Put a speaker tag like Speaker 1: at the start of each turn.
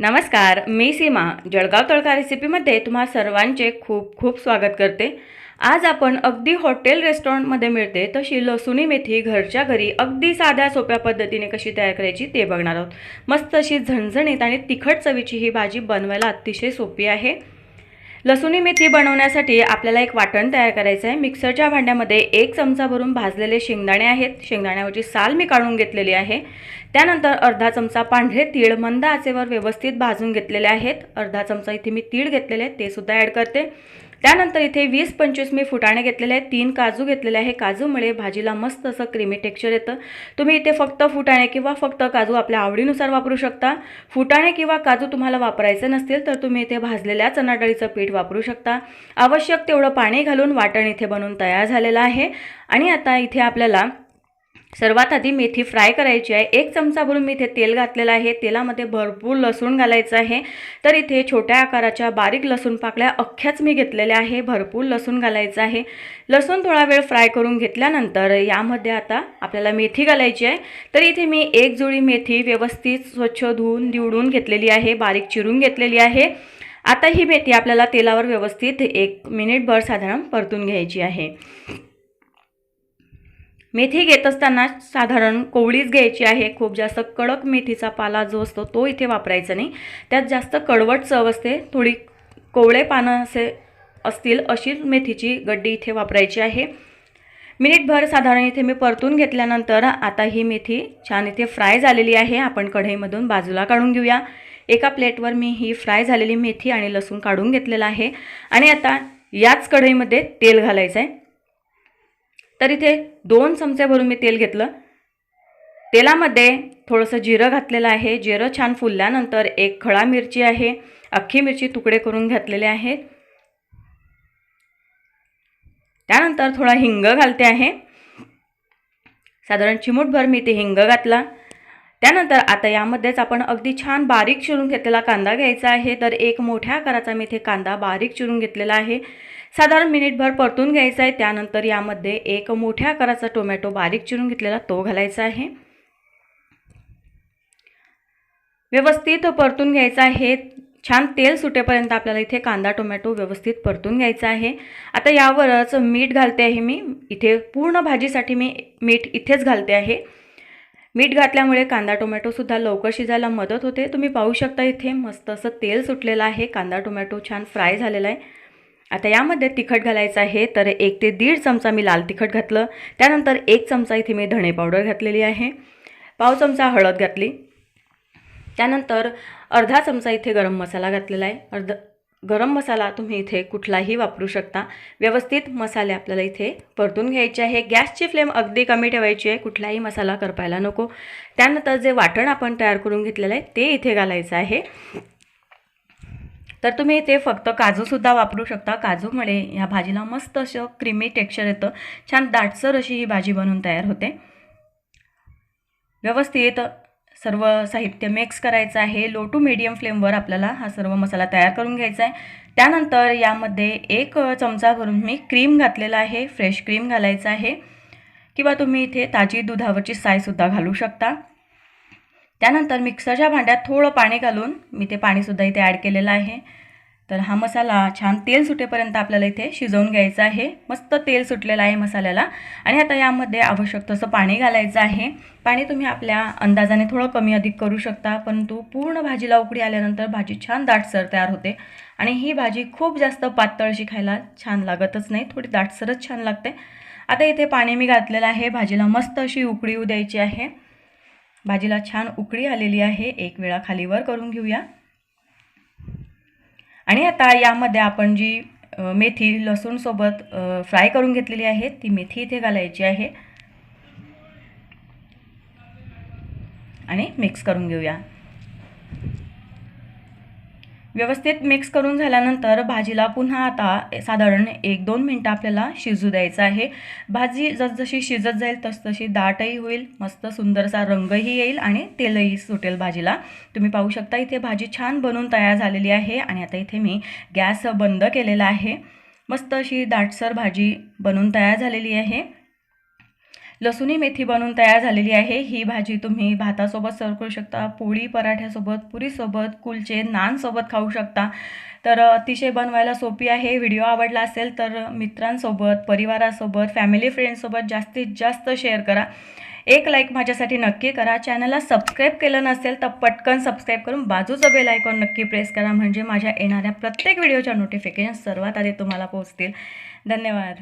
Speaker 1: नमस्कार मी सीमा. जळगाव तळका रेसिपीमध्ये तुम्हा सर्वांचे खूप खूप स्वागत करते. आज आपण अगदी हॉटेल रेस्टॉरंटमध्ये मिळते तशी लसुणी मेथी घरच्या घरी अगदी साध्या सोप्या पद्धतीने कशी तयार करायची ते बघणार आहोत. मस्त अशी झणझणीत आणि तिखट चवीची ही भाजी बनवायला अतिशय सोपी आहे. लसुणी मेथी बनवण्यासाठी आपल्याला एक वाटण तयार करायचं आहे. मिक्सरच्या भांड्यामध्ये एक चमचा भरून भाजलेले शेंगदाणे आहेत. शेंगदाण्यावरची साल मी काढून घेतलेली आहे. त्यानंतर अर्धा चमचा पांढरे तीळ मंद आचेवर व्यवस्थित भाजून घेतलेले आहेत. अर्धा चमचा इथे मी तीळ घेतलेले आहेत. ते सुद्धा ॲड करते. त्यानंतर इथे वीस पंचवीस मी फुटाणे घेतलेले आहेत तीन काजू घेतलेले आहे. काजूमुळे भाजीला मस्त असं क्रीमी टेक्स्चर येतं. तुम्ही इथे फक्त फुटाणे किंवा फक्त काजू आपल्या आवडीनुसार वापरू शकता. फुटाणे किंवा काजू तुम्हाला वापरायचे नसतील तर तुम्ही इथे भाजलेल्या चणाडाळीचं पीठ वापरू शकता. आवश्यक तेवढं पाणी घालून वाटण इथे बनवून तयार झालेलं आहे. आणि आता इथे आपल्याला सर्वात आधी मेथी फ्राय करायची आहे. एक चमचा भरून मी इथे तेल घातलेलं आहे. तेलामध्ये भरपूर लसूण घालायचं आहे. तर इथे छोट्या आकाराच्या बारीक लसूण पाकळ्या अख्ख्याच मी घेतलेल्या आहे. भरपूर लसूण घालायचं आहे. लसूण थोडा वेळ फ्राय करून घेतल्यानंतर यामध्ये आता आपल्याला मेथी घालायची आहे. तर इथे मी एक जुळी मेथी व्यवस्थित स्वच्छ धुवून निवडून घेतलेली आहे. बारीक चिरून घेतलेली आहे. आता ही मेथी आपल्याला तेलावर व्यवस्थित एक मिनिटभर साधारण परतून घ्यायची आहे. मेथी घेत असताना साधारण कोवळीच घ्यायची आहे. खूप जास्त कडक मेथीचा पाला जो असतो तो इथे वापरायचा नाही. त्यात जास्त कडवट चव असते. थोडी कोवळे पानं असे असतील अशी मेथीची गड्डी इथे वापरायची आहे. मिनिटभर साधारण इथे मी परतून घेतल्यानंतर आता ही मेथी छान इथे फ्राय झालेली आहे. आपण कढईमधून बाजूला काढून घेऊया. एका प्लेटवर मी ही फ्राय झालेली मेथी आणि लसूण काढून घेतलेला आहे. आणि आता याच कढईमध्ये तेल घालायचं आहे तर इथे दोन चमचे भरून मी तेल घेतलं. तेलामध्ये थोडंसं जिरं घातलेलं आहे. जिरं छान फुलल्यानंतर एक खळा मिरची आहे. अख्खी मिरची तुकडे करून घातलेले आहेत. त्यानंतर थोडा हिंग घालते आहे. साधारण चिमूटभर मी ते हिंग घातला. त्यानंतर आता यामध्येच आपण अगदी छान बारीक चिरून घेतलेला कांदा घ्यायचा आहे. तर एक मोठ्या आकाराचा मी इथे कांदा बारीक चिरून घेतलेला आहे. साधारण मिनिटभर परतून घ्यायचा आहे. त्यानंतर यामध्ये एक मोठ्या आकाराचा टोमॅटो बारीक चिरून घेतलेला तो घालायचा आहे. व्यवस्थित परतून घ्यायचा आहे. छान तेल सुटेपर्यंत आपल्याला इथे कांदा टोमॅटो व्यवस्थित परतून घ्यायचा आहे. आता यावरच मीठ घालते आहे मी. इथे पूर्ण भाजीसाठी मी मीठ इथेच घालते आहे. मीठ घातल्यामुळे कांदा टोमॅटोसुद्धा लवकर शिजायला मदत होते. तुम्ही पाहू शकता इथे मस्त असं तेल सुटलेलं आहे. कांदा टोमॅटो छान फ्राय झालेला आहे. आता यामध्ये तिखट घालायचं आहे तर एक ते दीड चमचा मी लाल तिखट घातलं. त्यानंतर एक चमचा इथे मी धणे पावडर घातलेली आहे. पाव चमचा हळद घातली. त्यानंतर अर्धा चमचा इथे गरम मसाला घातलेला आहे. अर्ध गरम मसाला तुम्ही इथे कुठलाही वापरू शकता. व्यवस्थित मसाले आपल्याला इथे परतून घ्यायचे आहे. गॅसची फ्लेम अगदी कमी ठेवायची आहे. कुठलाही मसाला करपायला नको. त्यानंतर जे वाटण आपण तयार करून घेतलेलं आहे ते इथे घालायचं आहे. तर तुम्ही इथे फक्त काजूसुद्धा वापरू शकता. काजूमुळे ह्या भाजीला मस्त असं क्रीमी टेक्स्चर येतं. छान दाटसर अशी ही भाजी बनवून तयार होते. व्यवस्थित सर्व साहित्य मिक्स करायचं आहे. लो टू मीडियम फ्लेमवर आपल्याला हा सर्व मसाला तयार करून घ्यायचा आहे. त्यानंतर यामध्ये एक चमचा भरून मी क्रीम घातलेला आहे. फ्रेश क्रीम घालायचं आहे. किंवा तुम्ही इथे ताजी दुधावरची सायसुद्धा घालू शकता. त्यानंतर मिक्सरच्या भांड्यात थोडं पाणी घालून मी ते पाणीसुद्धा इथे ॲड केलेलं आहे. तर हा मसाला छान तेल सुटेपर्यंत आपल्याला इथे शिजवून घ्यायचा आहे. मस्त तेल सुटलेलं आहे मसाल्याला. आणि आता यामध्ये आवश्यक तसं पाणी घालायचं आहे. पाणी तुम्ही आपल्या अंदाजाने थोडं कमी अधिक करू शकता परंतु पूर्ण भाजीला उकडी आल्यानंतर भाजी छान दाटसर तयार होते. आणि ही भाजी खूप जास्त पातळ अशी खायला छान लागतच नाही थोडी दाटसरच छान लागते. आता इथे पाणी मी घातलेलं आहे. भाजीला मस्त अशी उकडी येऊ द्यायची आहे. भाजीला छान उकळी आलेली आहे. एक वेळा खालीवर करून घेऊया. आणि आता यामध्ये आपण जी मेथी लसूणसोबत फ्राय करून घेतलेली आहे ती मेथी इथे घालायची आहे. आणि मिक्स करून घेऊया. व्यवस्थित मिक्स करून झाल्यानंतर भाजीला पुन्हा आता साधारण एक दोन मिनटं आपल्याला शिजू द्यायचं आहे. भाजी जसजशी शिजत जाईल तसतशी दाटही होईल मस्त सुंदरसा रंगही येईल आणि तेलही सुटेल भाजीला. तुम्ही पाहू शकता इथे भाजी छान बनून तयार झालेली आहे आणि आता इथे मी गॅस बंद केलेला आहे. मस्त अशी दाटसर भाजी बनवून तयार झालेली आहे. लसुणी मेथी बनवून तयार झालेली आहे. ही भाजी तुम्ही भातासोबत सर्व करू शकता पोळी पराठ्यासोबत पुरीसोबत कुलचे नानसोबत खाऊ शकता. तर अतिशय बनवायला सोपी आहे. व्हिडिओ आवडला असेल तर मित्रांसोबत परिवारासोबत फॅमिली फ्रेंडसोबत जास्तीत जास्त शेअर करा. एक लाईक माझ्यासाठी नक्की करा. चॅनलला सबस्क्राईब केलं नसेल तर पटकन सबस्क्राईब करून बाजूचं बेल आयकॉन नक्की प्रेस करा. म्हणजे माझ्या येणाऱ्या प्रत्येक व्हिडिओच्या नोटिफिकेशन सर्वात आधी तुम्हाला पोहोचतील. धन्यवाद.